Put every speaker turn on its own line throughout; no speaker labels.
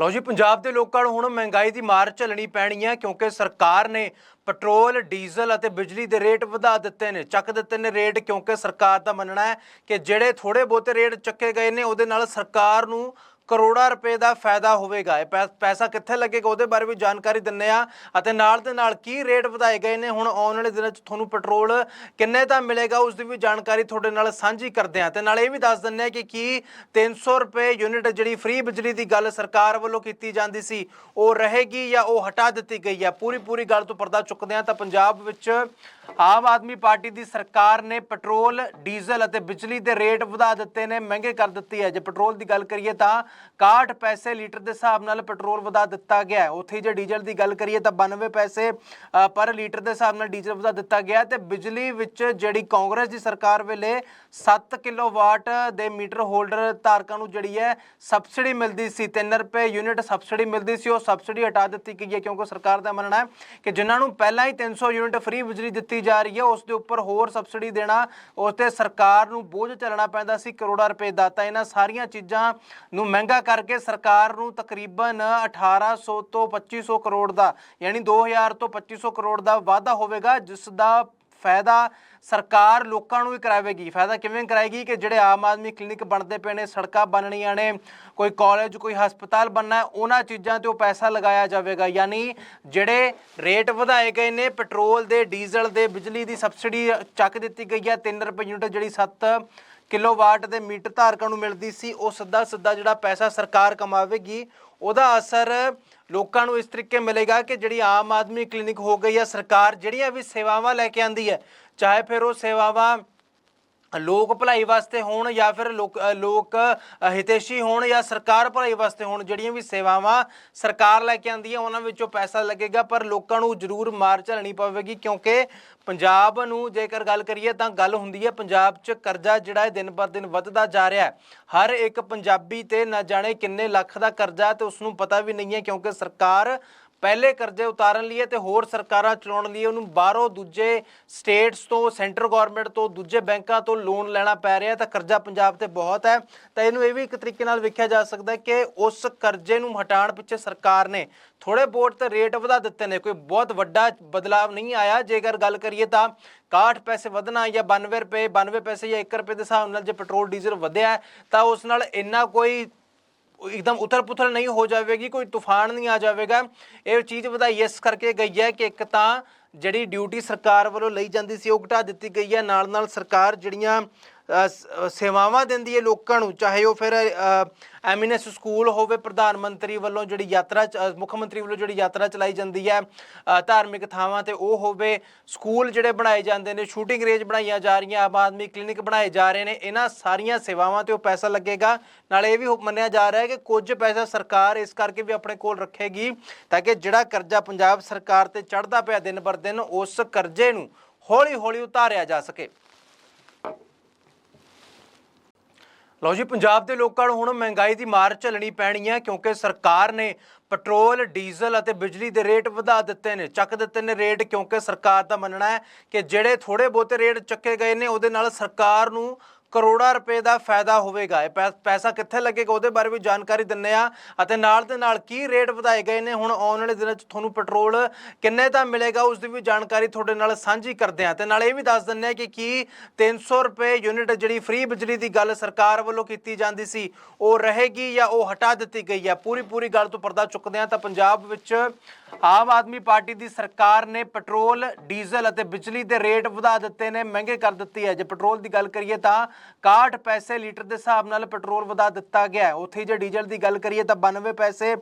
ਲਓ ਜੀ, ਪੰਜਾਬ ਦੇ ਲੋਕਾਂ ਨੂੰ ਹੁਣ ਮਹਿੰਗਾਈ ਦੀ ਮਾਰ ਝੱਲਣੀ ਪੈਣੀ ਹੈ ਕਿਉਂਕਿ ਸਰਕਾਰ ਨੇ ਪੈਟਰੋਲ, ਡੀਜ਼ਲ ਅਤੇ ਬਿਜਲੀ ਦੇ ਰੇਟ ਵਧਾ ਦਿੱਤੇ ਨੇ, ਚੱਕ ਦਿੱਤੇ ਨੇ ਰੇਟ ਕਿਉਂਕਿ ਸਰਕਾਰ ਦਾ ਮੰਨਣਾ ਹੈ ਕਿ ਜਿਹੜੇ ਥੋੜੇ ਬਹੁਤੇ ਰੇਟ ਚੱਕੇ ਗਏ ਨੇ, ਉਹਦੇ ਨਾਲ ਸਰਕਾਰ ਨੂੰ ਕਰੋੜਾਂ ਰੁਪਏ ਦਾ ਫਾਇਦਾ ਹੋਵੇਗਾ। ਇਹ ਪੈ- ਪੈਸਾ ਕਿੱਥੇ ਲੱਗੇਗਾ, ਉਹਦੇ ਬਾਰੇ ਵੀ ਜਾਣਕਾਰੀ ਦਿੰਨੇ ਆ ਅਤੇ ਨਾਲ ਦੇ ਨਾਲ ਕੀ ਰੇਟ ਵਧਾਏ ਗਏ ਨੇ, ਹੁਣ ਆਉਣ ਵਾਲੇ ਦਿਨਾਂ 'ਚ ਤੁਹਾਨੂੰ ਪੈਟਰੋਲ ਕਿੰਨੇ ਦਾ ਮਿਲੇਗਾ, ਉਸ ਦੀ ਵੀ ਜਾਣਕਾਰੀ ਤੁਹਾਡੇ ਨਾਲ ਸਾਂਝੀ ਕਰਦੇ ਆ ਤੇ ਨਾਲ ਇਹ ਵੀ ਦੱਸ ਦਿੰਨੇ ਆ ਕਿ ਕੀ 300 ਰੁਪਏ ਯੂਨਿਟ ਜਿਹੜੀ ਫ੍ਰੀ ਬਿਜਲੀ ਦੀ ਗੱਲ ਸਰਕਾਰ ਵੱਲੋਂ ਕੀਤੀ ਜਾਂਦੀ ਸੀ, ਉਹ ਰਹੇਗੀ ਜਾਂ ਉਹ ਹਟਾ ਦਿੱਤੀ ਗਈ ਹੈ। ਪੂਰੀ ਪੂਰੀ ਗੱਲ ਤੋਂ ਪਰਦਾ ਚੁੱਕਦੇ ਆ ਤਾਂ ਪੰਜਾਬ ਵਿੱਚ ਆਮ ਆਦਮੀ ਪਾਰਟੀ ਦੀ ਸਰਕਾਰ ਨੇ ਪੈਟਰੋਲ, ਡੀਜ਼ਲ ਅਤੇ ਬਿਜਲੀ ਦੇ ਰੇਟ ਵਧਾ ਦਿੱਤੇ ਨੇ, ਮਹਿੰਗੇ ਕਰ ਦਿੱਤੀ ਹੈ। ਜੇ ਪੈਟਰੋਲ ਦੀ ਗੱਲ ਕਰੀਏ ਤਾਂ 61 ਪੈਸੇ ਲੀਟਰ ਦੇ ਹਿਸਾਬ ਨਾਲ ਪੈਟਰੋਲ ਵਧਾ ਦਿੱਤਾ ਗਿਆ ਹੈ। ਉੱਥੇ ਹੀ ਜੇ ਡੀਜ਼ਲ ਦੀ ਗੱਲ ਕਰੀਏ ਤਾਂ 92 ਪੈਸੇ ਪਰ ਲੀਟਰ ਦੇ ਹਿਸਾਬ ਨਾਲ ਡੀਜ਼ਲ ਵਧਾ ਦਿੱਤਾ ਗਿਆ ਹੈ ਤੇ ਬਿਜਲੀ ਵਿੱਚ ਜਿਹੜੀ ਕਾਂਗਰਸ ਦੀ ਸਰਕਾਰ ਵੇਲੇ 7 ਕਿਲੋਵਾਟ ਦੇ ਮੀਟਰ ਹੋਲਡਰ ਧਾਰਕਾਂ ਨੂੰ ਜਿਹੜੀ ਹੈ ਸਬਸਿਡੀ ਮਿਲਦੀ ਸੀ 3 ਰੁਪਏ ਯੂਨਿਟ ਸਬਸਿਡੀ ਮਿਲਦੀ ਸੀ, ਉਹ ਸਬਸਿਡੀ ਹਟਾ ਦਿੱਤੀ ਗਈ ਹੈ ਕਿਉਂਕਿ ਸਰਕਾਰ ਦਾ ਮੰਨਣਾ ਹੈ ਕਿ ਜਿਨ੍ਹਾਂ ਨੂੰ ਪਹਿਲਾਂ ਹੀ 300 ਯੂਨਿਟ ਫ੍ਰੀ ਬਿਜਲੀ ਦਿੱਤੀ ਜਾ ਰਹੀ ਹੈ, ਉਸ ਦੇ ਉੱਪਰ ਹੋਰ ਸਬਸਿਡੀ ਦੇਣਾ, ਉਸ ਤੇ ਸਰਕਾਰ ਨੂੰ ਬੋਝ ਚੱਲਣਾ ਪੈਂਦਾ ਸੀ, ਕਰੋੜਾਂ ਰੁਪਏ ਦਾ ਤਾਂ ਇਹਨਾਂ ਸਾਰੀਆਂ ਚੀਜ਼ਾਂ ਨੂੰ ਮਹਿੰਗਾ ਕਰਕੇ ਸਰਕਾਰ ਨੂੰ ਤਕਰੀਬਨ 1800 ਤੋਂ 2500 ਕਰੋੜ ਦਾ, ਯਾਨੀ 2000 ਤੋਂ 2500 ਕਰੋੜ ਦਾ ਵਾਧਾ ਹੋਵੇਗਾ, ਜਿਸ ਦਾ ਫਾਇਦਾ ਸਰਕਾਰ ਲੋਕਾਂ ਨੂੰ ਹੀ ਕਰਾਵੇਗੀ। ਫਾਇਦਾ ਕਿਵੇਂ ਕਰਾਏਗੀ ਕਿ ਜਿਹੜੇ ਆਮ ਆਦਮੀ ਕਲੀਨਿਕ ਬਣਦੇ ਪਏ ਨੇ, ਸੜਕਾਂ ਬਣਨੀਆਂ ਨੇ, ਕੋਈ ਕਾਲਜ, ਕੋਈ ਹਸਪਤਾਲ ਬਣਨਾ ਉਹਨਾਂ ਚੀਜ਼ਾਂ ਤੇ ਉਹ ਪੈਸਾ ਲਗਾਇਆ ਜਾਵੇਗਾ। ਯਾਨੀ ਜਿਹੜੇ ਰੇਟ ਵਧਾਏ ਗਏ ਨੇ, ਪੈਟਰੋਲ ਦੇ, ਡੀਜ਼ਲ ਦੇ, ਬਿਜਲੀ ਦੀ ਸਬਸਿਡੀ ਚੱਕ ਦਿੱਤੀ ਗਈ ਹੈ 3 ਰੁਪਏ ਯੂਨਿਟ ਜਿਹੜੀ 7 ਕਿਲੋਵਾਟ ਦੇ ਮੀਟਰ ਧਾਰਕਾਂ ਨੂੰ ਮਿਲਦੀ ਸੀ। ਉਹ ਸਿੱਧਾ ਸਿੱਧਾ ਜਿਹੜਾ ਪੈਸਾ ਸਰਕਾਰ ਕਮਾਵੇਗੀ, ਉਹਦਾ ਅਸਰ ਲੋਕਾਂ ਨੂੰ ਇਸ ਤਰੀਕੇ ਮਿਲੇਗਾ ਕਿ ਜਿਹੜੀ ਆਮ ਆਦਮੀ ਕਲੀਨਿਕ ਹੋ ਗਈ ਹੈ, ਸਰਕਾਰ ਜਿਹੜੀਆਂ ਵੀ ਸੇਵਾਵਾਂ ਲੈ ਕੇ ਆਂਦੀ ਹੈ, ਚਾਹੇ ਫਿਰ ਉਹ ਸੇਵਾਵਾਂ ਲੋਕ ਭਲਾਈ ਵਾਸਤੇ ਹੋਣ ਜਾਂ ਫਿਰ ਲੋਕ ਅ, ਲੋਕ ਅ, ਹੋਣ ਜਾਂ ਸਰਕਾਰ ਭਲਾਈ ਵਾਸਤੇ ਹੋਣ ਜਿਹੜੀਆਂ ਵੀ ਸੇਵਾਵਾਂ ਸਰਕਾਰ ਲੈ ਕੇ ਆਂਦੀ ਹੈ ਉਹਨਾਂ ਵਿੱਚੋਂ ਪੈਸਾ ਲੱਗੇਗਾ ਪਰ ਲੋਕਾਂ ਨੂੰ ਜ਼ਰੂਰ ਮਾਰ ਝੱਲਣੀ ਪਵੇਗੀ ਕਿਉਂਕਿ ਪੰਜਾਬ ਨੂੰ ਜੇਕਰ ਗੱਲ ਕਰੀਏ ਤਾਂ ਗੱਲ ਹੁੰਦੀ ਹੈ ਪੰਜਾਬ 'ਚ ਕਰਜ਼ਾ ਜਿਹੜਾ ਹੈ ਦਿਨ ਪਰ ਦਿਨ ਵੱਧਦਾ ਜਾ ਰਿਹਾ ਹੈ। ਹਰ ਇੱਕ ਪੰਜਾਬੀ ਤੇ ਨਾ ਜਾਣੇ ਕਿੰਨੇ ਲੱਖ ਦਾ ਕਰਜ਼ਾ ਹੈ ਤੇ ਉਸ ਨੂੰ ਪਤਾ ਵੀ ਨਹੀਂ ਹੈ ਕਿਉਂਕਿ ਸਰਕਾਰ ਪਹਿਲੇ ਕਰਜ਼ੇ ਉਤਾਰਨ ਲਈ ਤੇ ਹੋਰ ਸਰਕਾਰਾਂ ਚਲਾਉਣ ਲਈ ਉਹਨੂੰ ਬਾਹਰੋਂ ਦੂਜੇ ਸਟੇਟਸ ਤੋਂ, ਸੈਂਟਰ ਗਵਰਨਮੈਂਟ ਤੋਂ, ਦੂਜੇ ਬੈਂਕਾਂ ਤੋਂ ਲੋਨ ਲੈਣਾ ਪੈ ਰਿਹਾ ਤਾਂ ਕਰਜ਼ਾ ਪੰਜਾਬ ਤੇ ਬਹੁਤ ਹੈ। ਤਾਂ ਇਹਨੂੰ ਇਹ ਵੀ ਇੱਕ ਤਰੀਕੇ ਨਾਲ ਵੇਖਿਆ ਜਾ ਸਕਦਾ ਕਿ ਉਸ ਕਰਜ਼ੇ ਨੂੰ ਹਟਾਉਣ ਪਿੱਛੇ ਸਰਕਾਰ ਨੇ ਥੋੜੇ ਬਹੁਤ ਤੇ ਰੇਟ ਵਧਾ ਦਿੱਤੇ ਨੇ, ਕੋਈ ਬਹੁਤ ਵੱਡਾ ਬਦਲਾਵ ਨਹੀਂ ਆਇਆ। ਜੇਕਰ ਗੱਲ ਕਰੀਏ ਤਾਂ 61 ਪੈਸੇ ਵਧਣਾ ਜਾਂ 92 ਰੁਪਏ 92 ਪੈਸੇ ਜਾਂ 1 ਰੁਪਏ ਦੇ ਹਿਸਾਬ ਨਾਲ ਜੇ ਪੈਟਰੋਲ, ਡੀਜ਼ਲ ਵਧਿਆ ਤਾਂ ਉਸ ਨਾਲ ਇੰਨਾ ਕੋਈ ਇੱਕਦਮ ਉਥਲ ਪੁਥਲ ਨਹੀਂ ਹੋ ਜਾਵੇਗੀ, ਕੋਈ ਤੂਫਾਨ ਨਹੀਂ ਆ ਜਾਵੇਗਾ। ਇਹ ਚੀਜ਼ ਵਧਾਈ ਇਸ ਕਰਕੇ ਗਈ ਹੈ ਕਿ ਇੱਕ ਤਾਂ ਜਿਹੜੀ ਡਿਊਟੀ ਸਰਕਾਰ ਵੱਲੋਂ ਲਈ ਜਾਂਦੀ ਸੀ, ਉਹ ਘਟਾ ਦਿੱਤੀ ਗਈ ਹੈ। ਨਾਲ ਨਾਲ ਸਰਕਾਰ ਜਿਹੜੀਆਂ ਸੇਵਾਵਾਂ ਦਿੰਦੀ ਹੈ ਲੋਕਾਂ ਨੂੰ, ਚਾਹੇ ਉਹ ਫਿਰ ਐਮੀਨੈਸ ਸਕੂਲ ਹੋਵੇ, ਪ੍ਰਧਾਨ ਮੰਤਰੀ ਵੱਲੋਂ ਜਿਹੜੀ ਯਾਤਰਾ ਚ- ਮੁੱਖ ਮੰਤਰੀ ਵੱਲੋਂ ਜਿਹੜੀ ਯਾਤਰਾ ਚਲਾਈ ਜਾਂਦੀ ਹੈ ਧਾਰਮਿਕ ਥਾਵਾਂ ਤੇ ਉਹ ਹੋਵੇ, ਸਕੂਲ ਜਿਹੜੇ ਬਣਾਏ ਜਾਂਦੇ ਨੇ, ਸ਼ੂਟਿੰਗ ਰੇਂਜ ਬਣਾਈਆਂ ਜਾ ਰਹੀਆਂ, ਆਮ ਆਦਮੀ ਕਲੀਨਿਕ ਬਣਾਏ ਜਾ ਰਹੇ ਨੇ, ਇਹਨਾਂ ਸਾਰੀਆਂ ਸੇਵਾਵਾਂ ਤੇ ਉਹ ਪੈਸਾ ਲੱਗੇਗਾ। ਨਾਲ ਇਹ ਵੀ ਹੋ- ਮੰਨਿਆ ਜਾ ਰਿਹਾ ਹੈ ਕਿ ਕੁਝ ਪੈਸਾ ਸਰਕਾਰ ਇਸ ਕਰਕੇ ਵੀ ਆਪਣੇ ਕੋਲ ਰੱਖੇਗੀ, ਤਾਂ ਕਿ ਜਿਹੜਾ ਕਰਜ਼ਾ ਪੰਜਾਬ ਸਰਕਾਰ ਤੇ ਚੜਦਾ ਪਿਆ ਦਿਨ ਬਰ ਦਿਨ, ਉਸ ਕਰਜ਼ੇ ਨੂੰ ਹੌਲੀ ਹੌਲੀ ਉਤਾਰਿਆ ਜਾ ਸਕੇ। ਲਓ ਜੀ, ਪੰਜਾਬ ਦੇ ਲੋਕਾਂ ਨੂੰ ਹੁਣ ਮਹਿੰਗਾਈ ਦੀ ਮਾਰ ਝੱਲਣੀ ਪੈਣੀ ਹੈ ਕਿਉਂਕਿ ਸਰਕਾਰ ਨੇ ਪੈਟਰੋਲ, ਡੀਜ਼ਲ ਅਤੇ ਬਿਜਲੀ ਦੇ ਰੇਟ ਵਧਾ ਦਿੱਤੇ ਨੇ। ਚੱਕ ਦਿੱਤੇ ਨੇ ਰੇਟ, ਕਿਉਂਕਿ ਸਰਕਾਰ ਦਾ ਮੰਨਣਾ ਹੈ ਕਿ ਜਿਹੜੇ ਥੋੜੇ ਬਹੁਤੇ ਰੇਟ ਚੱਕੇ ਗਏ ਨੇ, ਉਹਦੇ ਨਾਲ ਸਰਕਾਰ ਨੂੰ ਕਰੋੜਾਂ ਰੁਪਏ ਦਾ ਫਾਇਦਾ ਹੋਵੇਗਾ। ਇਹ ਪੈ- ਪੈਸਾ ਕਿੱਥੇ ਲੱਗੇਗਾ, ਉਹਦੇ ਬਾਰੇ ਵੀ ਜਾਣਕਾਰੀ ਦਿੰਨੇ ਆ ਅਤੇ ਨਾਲ ਦੇ ਨਾਲ ਕੀ ਰੇਟ ਵਧਾਏ ਗਏ ਨੇ, ਹੁਣ ਆਉਣ ਵਾਲੇ ਦਿਨਾਂ 'ਚ ਤੁਹਾਨੂੰ ਪੈਟਰੋਲ ਕਿੰਨੇ ਦਾ ਮਿਲੇਗਾ, ਉਸ ਦੀ ਵੀ ਜਾਣਕਾਰੀ ਤੁਹਾਡੇ ਨਾਲ ਸਾਂਝੀ ਕਰਦੇ ਆ ਤੇ ਨਾਲ ਇਹ ਵੀ ਦੱਸ ਦਿੰਨੇ ਆ ਕਿ ਕੀ 300 ਰੁਪਏ ਯੂਨਿਟ ਜਿਹੜੀ ਫ੍ਰੀ ਬਿਜਲੀ ਦੀ ਗੱਲ ਸਰਕਾਰ ਵੱਲੋਂ ਕੀਤੀ ਜਾਂਦੀ ਸੀ, ਉਹ ਰਹੇਗੀ ਜਾਂ ਉਹ ਹਟਾ ਦਿੱਤੀ ਗਈ ਹੈ? ਪੂਰੀ ਪੂਰੀ ਗੱਲ ਤੋਂ ਪਰਦਾ ਚੁੱਕਦੇ ਆ ਤਾਂ ਪੰਜਾਬ ਵਿੱਚ ਆਮ ਆਦਮੀ ਪਾਰਟੀ ਦੀ ਸਰਕਾਰ ਨੇ ਪੈਟਰੋਲ, ਡੀਜ਼ਲ ਅਤੇ ਬਿਜਲੀ ਦੇ ਰੇਟ ਵਧਾ ਦਿੱਤੇ ਨੇ, ਮਹਿੰਗੇ ਕਰ ਦਿੱਤੀ ਹੈ। ਜੇ ਪੈਟਰੋਲ ਦੀ ਗੱਲ ਕਰੀਏ ਤਾਂ 61 ਪੈਸੇ ਲੀਟਰ ਦੇ ਹਿਸਾਬ ਨਾਲ ਪੈਟਰੋਲ ਵਧਾ ਦਿੱਤਾ ਗਿਆ ਉੱਥੇ ਹੀ ਜੇ ਡੀਜ਼ਲ ਦੀ ਗੱਲ ਕਰੀਏ ਤਾਂ 92 ਪੈਸੇ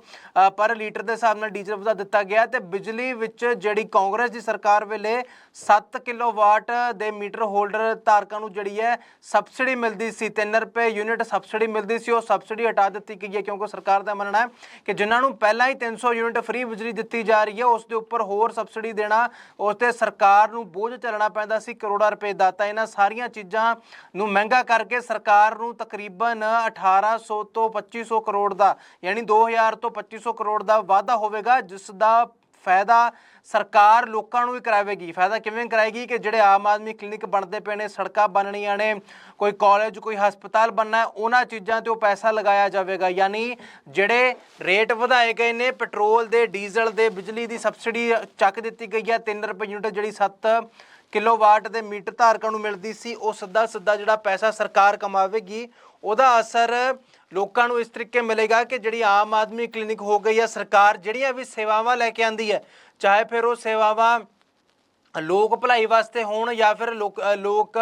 ਪਰ ਲੀਟਰ ਦੇ ਹਿਸਾਬ ਨਾਲ ਡੀਜ਼ਲ ਵਧਾ ਦਿੱਤਾ ਗਿਆ ਹੈ ਤੇ ਬਿਜਲੀ ਵਿੱਚ ਜਿਹੜੀ ਕਾਂਗਰਸ ਦੀ ਸਰਕਾਰ ਵੇਲੇ 7 ਕਿਲੋਵਾਟ ਦੇ ਮੀਟਰ ਹੋਲਡਰ ਧਾਰਕਾਂ ਨੂੰ ਜਿਹੜੀ ਹੈ ਸਬਸਿਡੀ ਮਿਲਦੀ ਸੀ 3 ਰੁਪਏ ਯੂਨਿਟ ਸਬਸਿਡੀ ਮਿਲਦੀ ਸੀ, ਉਹ ਸਬਸਿਡੀ ਹਟਾ ਦਿੱਤੀ ਗਈ ਹੈ ਕਿਉਂਕਿ ਸਰਕਾਰ ਦਾ ਮੰਨਣਾ ਹੈ ਕਿ ਜਿਨ੍ਹਾਂ ਨੂੰ ਪਹਿਲਾਂ ਹੀ 300 ਯੂਨਿਟ ਫ੍ਰੀ ਬਿਜਲੀ ਦਿੱਤੀ ਜਾ ਰਹੀ ਹੈ, ਉਸ ਦੇ ਉੱਪਰ ਹੋਰ ਸਬਸਿਡੀ ਦੇਣਾ, ਉਸ ਤੇ ਸਰਕਾਰ ਨੂੰ ਬੋਝ ਚੱਲਣਾ ਪੈਂਦਾ ਸੀ, ਕਰੋੜਾਂ ਰੁਪਏ ਦਾ ਤਾਂ ਇਹਨਾਂ ਸਾਰੀਆਂ ਚੀਜ਼ਾਂ ਨੂੰ ਮਹਿੰਗਾ ਕਰਕੇ ਸਰਕਾਰ ਨੂੰ ਤਕਰੀਬਨ 1800 ਤੋਂ 2500 ਕਰੋੜ ਦਾ, ਯਾਨੀ 2000 ਤੋਂ 2500 ਕਰੋੜ ਦਾ ਵਾਧਾ ਹੋਵੇਗਾ, ਜਿਸ ਦਾ ਫਾਇਦਾ ਸਰਕਾਰ ਲੋਕਾਂ ਨੂੰ ਹੀ ਕਰਾਵੇਗੀ। ਫਾਇਦਾ ਕਿਵੇਂ ਕਰਾਏਗੀ ਕਿ ਜਿਹੜੇ ਆਮ ਆਦਮੀ ਕਲੀਨਿਕ ਬਣਦੇ ਪਏ ਨੇ, ਸੜਕਾਂ ਬਣਨੀਆਂ ਨੇ, ਕੋਈ ਕਾਲਜ, ਕੋਈ ਹਸਪਤਾਲ ਬਣਨਾ, ਉਹਨਾਂ ਚੀਜ਼ਾਂ ਤੇ ਉਹ ਪੈਸਾ ਲਗਾਇਆ ਜਾਵੇਗਾ। ਯਾਨੀ ਜਿਹੜੇ ਰੇਟ ਵਧਾਏ ਗਏ ਨੇ, ਪੈਟਰੋਲ ਦੇ, ਡੀਜ਼ਲ ਦੇ, ਬਿਜਲੀ ਦੀ ਸਬਸਿਡੀ ਚੱਕ ਦਿੱਤੀ ਗਈ ਹੈ 3 ਰੁਪਏ ਯੂਨਿਟ ਜਿਹੜੀ 7 ਕਿਲੋਵਾਟ ਦੇ ਮੀਟਰ ਧਾਰਕਾਂ ਨੂੰ ਮਿਲਦੀ ਸੀ, ਉਹ ਸਿੱਧਾ ਸਿੱਧਾ ਜਿਹੜਾ ਪੈਸਾ ਸਰਕਾਰ ਕਮਾਵੇਗੀ, ਉਹਦਾ ਅਸਰ ਲੋਕਾਂ ਨੂੰ ਇਸ ਤਰੀਕੇ ਮਿਲੇਗਾ ਕਿ ਜਿਹੜੀ ਆਮ ਆਦਮੀ ਕਲੀਨਿਕ ਹੋ ਗਈ ਹੈ ਸਰਕਾਰ ਜਿਹੜੀਆਂ ਵੀ ਸੇਵਾਵਾਂ ਲੈ ਕੇ ਆਂਦੀ ਹੈ, ਚਾਹੇ ਫਿਰ ਉਹ ਸੇਵਾਵਾਂ ਲੋਕ ਭਲਾਈ ਵਾਸਤੇ ਹੋਣ ਜਾਂ ਫਿਰ ਲੋਕ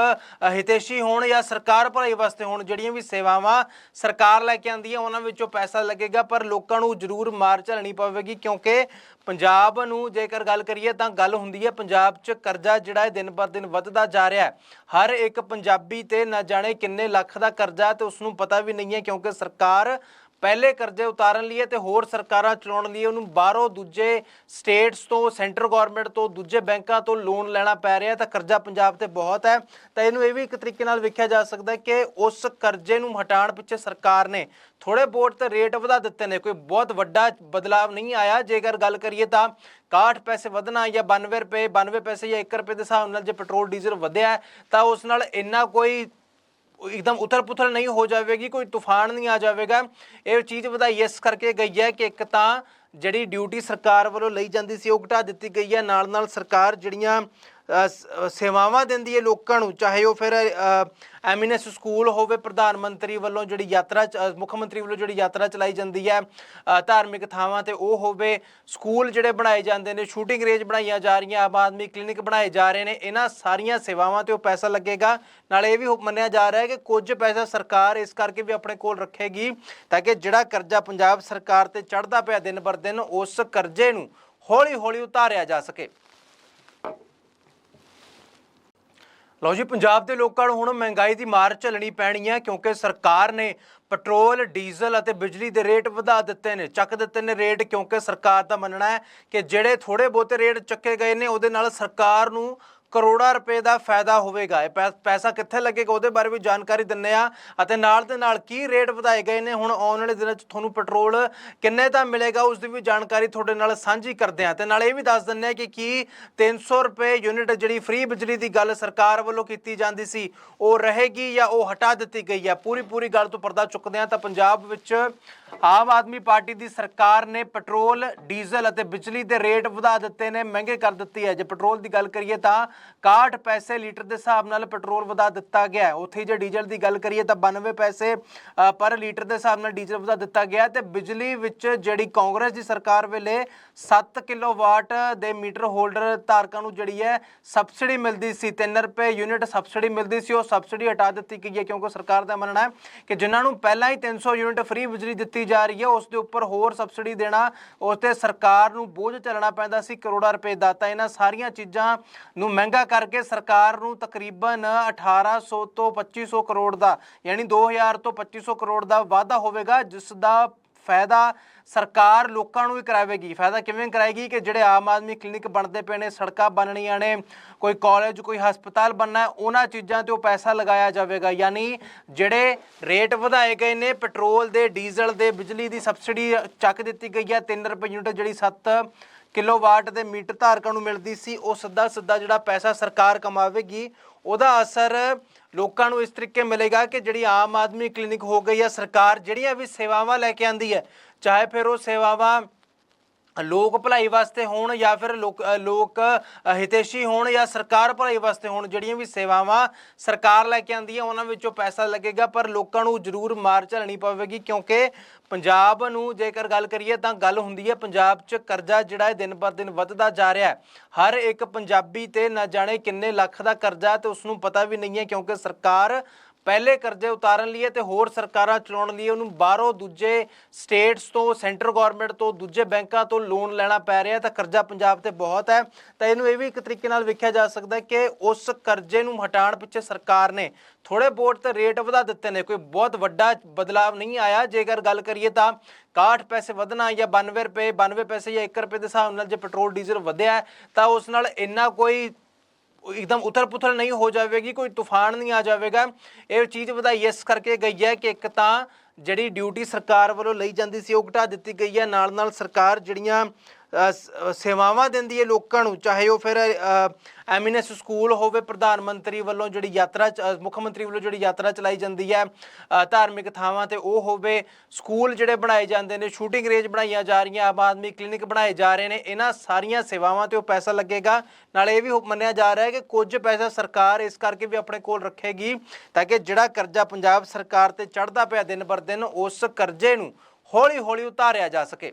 ਹਿਤੇਸ਼ੀ ਹੋਣ ਜਾਂ ਸਰਕਾਰ ਭਲਾਈ ਵਾਸਤੇ ਹੋਣ, ਜਿਹੜੀਆਂ ਵੀ ਸੇਵਾਵਾਂ ਸਰਕਾਰ ਲੈ ਕੇ ਆਂਦੀ ਹੈ ਉਹਨਾਂ ਵਿੱਚੋਂ ਪੈਸਾ ਲੱਗੇਗਾ, ਪਰ ਲੋਕਾਂ ਨੂੰ ਜ਼ਰੂਰ ਮਾਰ ਝੱਲਣੀ ਪਵੇਗੀ, ਕਿਉਂਕਿ ਪੰਜਾਬ ਨੂੰ ਜੇਕਰ ਗੱਲ ਕਰੀਏ ਤਾਂ ਗੱਲ ਹੁੰਦੀ ਹੈ ਪੰਜਾਬ 'ਚ ਕਰਜ਼ਾ ਜਿਹੜਾ ਹੈ ਦਿਨ ਪਰ ਦਿਨ ਵੱਧਦਾ ਜਾ ਰਿਹਾ ਹੈ। ਹਰ ਇੱਕ ਪੰਜਾਬੀ ਤੇ ਨਾ ਜਾਣੇ ਕਿੰਨੇ ਲੱਖ ਦਾ ਕਰਜ਼ਾ, ਤੇ ਉਸ ਨੂੰ ਪਤਾ ਵੀ ਨਹੀਂ ਹੈ, ਕਿਉਂਕਿ ਸਰਕਾਰ ਪਹਿਲੇ ਕਰਜ਼ੇ ਉਤਾਰਨ ਲਈ ਤੇ ਹੋਰ ਸਰਕਾਰਾਂ ਚਲਾਉਣ ਲਈ ਉਹਨੂੰ ਬਾਹਰੋਂ ਦੂਜੇ ਸਟੇਟਸ ਤੋਂ ਸੈਂਟਰ ਗਵਰਨਮੈਂਟ ਤੋਂ, ਦੂਜੇ ਬੈਂਕਾਂ ਤੋਂ ਲੋਨ ਲੈਣਾ ਪੈ ਰਿਹਾ ਤਾਂ ਕਰਜ਼ਾ ਪੰਜਾਬ ਤੇ ਬਹੁਤ ਹੈ। ਤਾਂ ਇਹਨੂੰ ਇਹ ਵੀ ਇੱਕ ਤਰੀਕੇ ਨਾਲ ਵੇਖਿਆ ਜਾ ਸਕਦਾ ਕਿ ਉਸ ਕਰਜ਼ੇ ਨੂੰ ਹਟਾਉਣ ਪਿੱਛੇ ਸਰਕਾਰ ਨੇ ਥੋੜੇ ਬਹੁਤ ਤੇ ਰੇਟ ਵਧਾ ਦਿੱਤੇ ਨੇ। ਕੋਈ ਬਹੁਤ ਵੱਡਾ ਬਦਲਾਵ ਨਹੀਂ ਆਇਆ। ਜੇਕਰ ਗੱਲ ਕਰੀਏ ਤਾਂ 61 ਪੈਸੇ ਵਧਣਾ ਜਾਂ 92 ਰੁਪਏ 92 ਪੈਸੇ ਜਾਂ 1 ਰੁਪਏ ਦੇ ਹਿਸਾਬ ਨਾਲ ਜੇ ਪੈਟਰੋਲ ਡੀਜ਼ਲ ਵਧਿਆ ਤਾਂ ਉਸ ਨਾਲ ਇੰਨਾ ਕੋਈ ਇੱਕਦਮ ਉਥਲ ਪੁਥਲ ਨਹੀਂ ਹੋ ਜਾਵੇਗੀ, ਕੋਈ ਤੂਫਾਨ ਨਹੀਂ ਆ ਜਾਵੇਗਾ। ਇਹ ਚੀਜ਼ ਵਧਾਈ ਇਸ ਕਰਕੇ ਗਈ ਹੈ ਕਿ ਇੱਕ ਤਾਂ ਜਿਹੜੀ ਡਿਊਟੀ ਸਰਕਾਰ ਵੱਲੋਂ ਲਈ ਜਾਂਦੀ ਸੀ, ਉਹ ਘਟਾ ਦਿੱਤੀ ਗਈ ਹੈ। ਨਾਲ ਨਾਲ ਸਰਕਾਰ ਜਿਹੜੀਆਂ ਸੇਵਾਵਾਂ ਦਿੰਦੀ ਹੈ ਲੋਕਾਂ ਨੂੰ, ਚਾਹੇ ਉਹ ਫਿਰ ਐਮੀਨੈਸ ਸਕੂਲ ਹੋਵੇ, ਪ੍ਰਧਾਨ ਮੰਤਰੀ ਵੱਲੋਂ ਜਿਹੜੀ ਯਾਤਰਾ ਚ- ਮੁੱਖ ਮੰਤਰੀ ਵੱਲੋਂ ਜਿਹੜੀ ਯਾਤਰਾ ਚਲਾਈ ਜਾਂਦੀ ਹੈ ਧਾਰਮਿਕ ਥਾਵਾਂ ਤੇ ਉਹ ਹੋਵੇ, ਸਕੂਲ ਜਿਹੜੇ ਬਣਾਏ ਜਾਂਦੇ ਨੇ, ਸ਼ੂਟਿੰਗ ਰੇਂਜ ਬਣਾਈਆਂ ਜਾ ਰਹੀਆਂ, ਆਮ ਆਦਮੀ ਕਲੀਨਿਕ ਬਣਾਏ ਜਾ ਰਹੇ ਨੇ, ਇਹਨਾਂ ਸਾਰੀਆਂ ਸੇਵਾਵਾਂ ਤੇ ਉਹ ਪੈਸਾ ਲੱਗੇਗਾ। ਨਾਲ ਇਹ ਵੀ ਹੋ- ਮੰਨਿਆ ਜਾ ਰਿਹਾ ਹੈ ਕਿ ਕੁਝ ਪੈਸਾ ਸਰਕਾਰ ਇਸ ਕਰਕੇ ਵੀ ਆਪਣੇ ਕੋਲ ਰੱਖੇਗੀ, ਤਾਂ ਕਿ ਜਿਹੜਾ ਕਰਜ਼ਾ ਪੰਜਾਬ ਸਰਕਾਰ ਤੇ ਚੜਦਾ ਪਿਆ ਦਿਨ ਬਰ ਦਿਨ, ਉਸ ਕਰਜ਼ੇ ਨੂੰ ਹੌਲੀ ਹੌਲੀ ਉਤਾਰਿਆ ਜਾ ਸਕੇ। ਲਓ ਜੀ, ਪੰਜਾਬ ਦੇ ਲੋਕਾਂ ਨੂੰ ਹੁਣ ਮਹਿੰਗਾਈ ਦੀ ਮਾਰ ਝੱਲਣੀ ਪੈਣੀ ਹੈ ਕਿਉਂਕਿ ਸਰਕਾਰ ਨੇ ਪੈਟਰੋਲ, ਡੀਜ਼ਲ ਅਤੇ ਬਿਜਲੀ ਦੇ ਰੇਟ ਵਧਾ ਦਿੱਤੇ ਨੇ, ਚੱਕ ਦਿੱਤੇ ਨੇ ਰੇਟ ਕਿਉਂਕਿ ਸਰਕਾਰ ਦਾ ਮੰਨਣਾ ਹੈ ਕਿ ਜਿਹੜੇ ਥੋੜੇ ਬਹੁਤੇ ਰੇਟ ਚੱਕੇ ਗਏ ਨੇ, ਉਹਦੇ ਨਾਲ ਸਰਕਾਰ ਨੂੰ ਕਰੋੜਾਂ ਰੁਪਏ ਦਾ ਫਾਇਦਾ ਹੋਵੇਗਾ। ਇਹ ਪੈ- ਪੈਸਾ ਕਿੱਥੇ ਲੱਗੇਗਾ, ਉਹਦੇ ਬਾਰੇ ਵੀ ਜਾਣਕਾਰੀ ਦਿੰਨੇ ਆ ਅਤੇ ਨਾਲ ਦੇ ਨਾਲ ਕੀ ਰੇਟ ਵਧਾਏ ਗਏ ਨੇ, ਹੁਣ ਆਉਣ ਵਾਲੇ ਦਿਨਾਂ 'ਚ ਤੁਹਾਨੂੰ ਪੈਟਰੋਲ ਕਿੰਨੇ ਦਾ ਮਿਲੇਗਾ, ਉਸ ਦੀ ਵੀ ਜਾਣਕਾਰੀ ਤੁਹਾਡੇ ਨਾਲ ਸਾਂਝੀ ਕਰਦੇ ਆ ਤੇ ਨਾਲ ਇਹ ਵੀ ਦੱਸ ਦਿੰਨੇ ਆ ਕਿ ਕੀ 300 ਰੁਪਏ ਯੂਨਿਟ ਜਿਹੜੀ ਫ੍ਰੀ ਬਿਜਲੀ ਦੀ ਗੱਲ ਸਰਕਾਰ ਵੱਲੋਂ ਕੀਤੀ ਜਾਂਦੀ ਸੀ, ਉਹ ਰਹੇਗੀ ਜਾਂ ਉਹ ਹਟਾ ਦਿੱਤੀ ਗਈ ਹੈ? ਪੂਰੀ ਪੂਰੀ ਗੱਲ ਤੋਂ ਪਰਦਾ ਚੁੱਕਦੇ ਆ ਤਾਂ ਪੰਜਾਬ ਵਿੱਚ ਆਮ ਆਦਮੀ ਪਾਰਟੀ ਦੀ ਸਰਕਾਰ ਨੇ ਪੈਟਰੋਲ ਡੀਜ਼ਲ ਅਤੇ ਬਿਜਲੀ ਦੇ ਰੇਟ ਵਧਾ ਦਿੱਤੇ ਨੇ, ਮਹਿੰਗੇ ਕਰ ਦਿੱਤੀ ਹੈ। ਜੇ ਪੈਟਰੋਲ ਦੀ ਗੱਲ ਕਰੀਏ ਤਾਂ 61 ਪੈਸੇ ਲੀਟਰ ਦੇ ਹਿਸਾਬ ਨਾਲ ਪੈਟਰੋਲ ਵਧਾ ਦਿੱਤਾ ਗਿਆ ਹੈ। ਉੱਥੇ ਜੇ ਡੀਜ਼ਲ ਦੀ ਗੱਲ ਕਰੀਏ ਤਾਂ 92 ਪੈਸੇ ਪਰ ਲੀਟਰ ਦੇ ਹਿਸਾਬ ਨਾਲ ਡੀਜ਼ਲ ਵਧਾ ਦਿੱਤਾ ਗਿਆ ਹੈ ਤੇ ਬਿਜਲੀ ਵਿੱਚ ਜਿਹੜੀ ਕਾਂਗਰਸ ਦੀ ਸਰਕਾਰ ਵੇਲੇ 7 ਕਿਲੋਵਾਟ ਦੇ ਮੀਟਰ ਹੋਲਡਰ ਧਾਰਕਾਂ ਨੂੰ ਜਿਹੜੀ ਹੈ ਸਬਸਿਡੀ ਮਿਲਦੀ ਸੀ 3 ਰੁਪਏ ਯੂਨਿਟ ਸਬਸਿਡੀ ਮਿਲਦੀ ਸੀ, ਉਹ ਸਬਸਿਡੀ ਹਟਾ ਦਿੱਤੀ ਗਈ ਹੈ ਕਿਉਂਕਿ ਸਰਕਾਰ ਦਾ ਮੰਨਣਾ ਹੈ ਕਿ ਜਿਨ੍ਹਾਂ ਨੂੰ ਪਹਿਲਾਂ ਹੀ 300 ਯੂਨਿਟ ਫ੍ਰੀ ਬਿਜਲੀ ਦਿੱਤੀ ਜਾ ਰਹੀ ਹੈ, ਉਸ ਦੇ ਉੱਪਰ ਹੋਰ ਸਬਸਿਡੀ ਦੇਣਾ, ਉਸ ਤੇ ਸਰਕਾਰ ਨੂੰ ਬੋਝ ਚੱਲਣਾ ਪੈਂਦਾ ਸੀ, ਕਰੋੜਾਂ ਰੁਪਏ ਦਾ ਤਾਂ ਇਹਨਾਂ ਸਾਰੀਆਂ ਚੀਜ਼ਾਂ ਨੂੰ ਮਹਿੰਗਾ ਕਰਕੇ ਸਰਕਾਰ ਨੂੰ ਤਕਰੀਬਨ 1800 ਤੋਂ 2500 ਕਰੋੜ ਦਾ, ਯਾਨੀ 2000 ਤੋਂ 2500 ਕਰੋੜ ਦਾ ਵਾਧਾ ਹੋਵੇਗਾ, ਜਿਸ ਦਾ ਫਾਇਦਾ ਸਰਕਾਰ ਲੋਕਾਂ ਨੂੰ ਹੀ ਕਰਾਵੇਗੀ। ਫਾਇਦਾ ਕਿਵੇਂ ਕਰਾਏਗੀ ਕਿ ਜਿਹੜੇ ਆਮ ਆਦਮੀ ਕਲੀਨਿਕ ਬਣਦੇ ਪਏ ਨੇ, ਸੜਕਾਂ ਬਣਨੀਆਂ ਨੇ, ਕੋਈ ਕਾਲਜ, ਕੋਈ ਹਸਪਤਾਲ ਬਣਨਾ ਉਹਨਾਂ ਚੀਜ਼ਾਂ ਤੇ ਉਹ ਪੈਸਾ ਲਗਾਇਆ ਜਾਵੇਗਾ। ਯਾਨੀ ਜਿਹੜੇ ਰੇਟ ਵਧਾਏ ਗਏ ਨੇ, ਪੈਟਰੋਲ ਦੇ, ਡੀਜ਼ਲ ਦੇ, ਬਿਜਲੀ ਦੀ ਸਬਸਿਡੀ ਚੱਕ ਦਿੱਤੀ ਗਈ ਹੈ 3 ਰੁਪਏ ਯੂਨਿਟ ਜਿਹੜੀ 7 ਕਿਲੋਵਾਟ ਦੇ ਮੀਟਰ ਧਾਰਕਾਂ ਨੂੰ ਮਿਲਦੀ ਸੀ, ਉਹ ਸਿੱਧਾ ਸਿੱਧਾ ਜਿਹੜਾ ਪੈਸਾ ਸਰਕਾਰ ਕਮਾਵੇਗੀ, ਉਹਦਾ ਅਸਰ ਲੋਕਾਂ ਨੂੰ ਇਸ ਤਰੀਕੇ ਮਿਲੇਗਾ ਕਿ ਜਿਹੜੀ ਆਮ ਆਦਮੀ ਕਲੀਨਿਕ ਹੋ ਗਈ ਹੈ ਸਰਕਾਰ ਜਿਹੜੀਆਂ ਵੀ ਸੇਵਾਵਾਂ ਲੈ ਕੇ ਆਂਦੀ ਹੈ, ਚਾਹੇ ਫਿਰ ਉਹ ਸੇਵਾਵਾਂ ਲੋਕ ਭਲਾਈ ਵਾਸਤੇ ਹੋਣ ਜਾਂ ਫਿਰ ਲੋਕ ਅ, ਲੋਕ ਅ, ਹੋਣ ਜਾਂ ਸਰਕਾਰ ਭਲਾਈ ਵਾਸਤੇ ਹੋਣ ਜਿਹੜੀਆਂ ਵੀ ਸੇਵਾਵਾਂ ਸਰਕਾਰ ਲੈ ਕੇ ਆਂਦੀ ਹੈ ਉਹਨਾਂ ਵਿੱਚੋਂ ਪੈਸਾ ਲੱਗੇਗਾ ਪਰ ਲੋਕਾਂ ਨੂੰ ਜ਼ਰੂਰ ਮਾਰ ਝੱਲਣੀ ਪਵੇਗੀ ਕਿਉਂਕਿ ਪੰਜਾਬ ਨੂੰ ਜੇਕਰ ਗੱਲ ਕਰੀਏ ਤਾਂ ਗੱਲ ਹੁੰਦੀ ਹੈ ਪੰਜਾਬ 'ਚ ਕਰਜ਼ਾ ਜਿਹੜਾ ਹੈ ਦਿਨ ਪਰ ਦਿਨ ਵੱਧਦਾ ਜਾ ਰਿਹਾ ਹੈ। ਹਰ ਇੱਕ ਪੰਜਾਬੀ ਤੇ ਨਾ ਜਾਣੇ ਕਿੰਨੇ ਲੱਖ ਦਾ ਕਰਜ਼ਾ ਤੇ ਉਸ ਨੂੰ ਪਤਾ ਵੀ ਨਹੀਂ ਹੈ ਕਿਉਂਕਿ ਸਰਕਾਰ ਪਹਿਲੇ ਕਰਜ਼ੇ ਉਤਾਰਨ ਲਈ ਤੇ ਹੋਰ ਸਰਕਾਰਾਂ ਚਲਾਉਣ ਲਈ ਉਹਨੂੰ ਬਾਹਰੋਂ ਦੂਜੇ ਸਟੇਟਸ ਤੋਂ ਸੈਂਟਰ ਗਵਰਨਮੈਂਟ ਤੋਂ, ਦੂਜੇ ਬੈਂਕਾਂ ਤੋਂ ਲੋਨ ਲੈਣਾ ਪੈ ਰਿਹਾ ਤਾਂ ਕਰਜ਼ਾ ਪੰਜਾਬ ਤੇ ਬਹੁਤ ਹੈ। ਤਾਂ ਇਹਨੂੰ ਇਹ ਵੀ ਇੱਕ ਤਰੀਕੇ ਨਾਲ ਵੇਖਿਆ ਜਾ ਸਕਦਾ ਕਿ ਉਸ ਕਰਜ਼ੇ ਨੂੰ ਹਟਾਉਣ ਪਿੱਛੇ ਸਰਕਾਰ ਨੇ ਥੋੜੇ ਬਹੁਤ ਤੇ ਰੇਟ ਵਧਾ ਦਿੱਤੇ ਨੇ। ਕੋਈ ਬਹੁਤ ਵੱਡਾ ਬਦਲਾਵ ਨਹੀਂ ਆਇਆ। ਜੇਕਰ ਗੱਲ ਕਰੀਏ ਤਾਂ 61 ਪੈਸੇ ਵਧਣਾ ਜਾਂ 92 ਰੁਪਏ 92 ਪੈਸੇ ਜਾਂ 1 ਰੁਪਏ ਦੇ ਹਿਸਾਬ ਨਾਲ ਜੇ ਪੈਟਰੋਲ ਡੀਜ਼ਲ ਵਧਿਆ ਤਾਂ ਉਸ ਨਾਲ ਇੰਨਾ ਕੋਈ ਇੱਕਦਮ ਉਥਲ ਪੁਥਲ ਨਹੀਂ ਹੋ ਜਾਵੇਗੀ, ਕੋਈ ਤੂਫਾਨ ਨਹੀਂ ਆ ਜਾਵੇਗਾ। ਇਹ ਚੀਜ਼ ਵਧਾਈ ਇਸ ਕਰਕੇ ਗਈ ਹੈ ਕਿ ਇੱਕ ਤਾਂ ਜਿਹੜੀ ਡਿਊਟੀ ਸਰਕਾਰ ਵੱਲੋਂ ਲਈ ਜਾਂਦੀ ਸੀ, ਉਹ ਘਟਾ ਦਿੱਤੀ ਗਈ ਹੈ। ਨਾਲ ਨਾਲ ਸਰਕਾਰ ਜਿਹੜੀਆਂ ਸੇਵਾਵਾਂ ਦਿੰਦੀ ਹੈ ਲੋਕਾਂ ਨੂੰ, ਚਾਹੇ ਉਹ ਫਿਰ ਐਮੀਨੈਸ ਸਕੂਲ ਹੋਵੇ ਪ੍ਰਧਾਨ ਮੰਤਰੀ ਵੱਲੋਂ ਜਿਹੜੀ ਯਾਤਰਾ ਚ- ਮੁੱਖ ਮੰਤਰੀ ਵੱਲੋਂ ਜਿਹੜੀ ਯਾਤਰਾ ਚਲਾਈ ਜਾਂਦੀ ਹੈ ਧਾਰਮਿਕ ਥਾਵਾਂ ਤੇ ਉਹ ਹੋਵੇ, ਸਕੂਲ ਜਿਹੜੇ ਬਣਾਏ ਜਾਂਦੇ ਨੇ, ਸ਼ੂਟਿੰਗ ਰੇਂਜ ਬਣਾਈਆਂ ਜਾ ਰਹੀਆਂ, ਆਮ ਆਦਮੀ ਕਲੀਨਿਕ ਬਣਾਏ ਜਾ ਰਹੇ ਨੇ, ਇਹਨਾਂ ਸਾਰੀਆਂ ਸੇਵਾਵਾਂ ਤੇ ਉਹ ਪੈਸਾ ਲੱਗੇਗਾ। ਨਾਲ ਇਹ ਵੀ ਮੰਨਿਆ ਜਾ ਰਿਹਾ ਹੈ ਕਿ ਕੁਝ ਪੈਸਾ ਸਰਕਾਰ ਇਸ ਕਰਕੇ ਵੀ ਆਪਣੇ ਕੋਲ ਰੱਖੇਗੀ, ਤਾਂ ਕਿ ਜਿਹੜਾ ਕਰਜ਼ਾ ਪੰਜਾਬ ਸਰਕਾਰ ਤੇ ਚੜਦਾ ਪਿਆ ਦਿਨ ਬਰ ਦਿਨ, ਉਸ ਕਰਜ਼ੇ ਨੂੰ ਹੌਲੀ ਹੌਲੀ ਉਤਾਰਿਆ ਜਾ ਸਕੇ।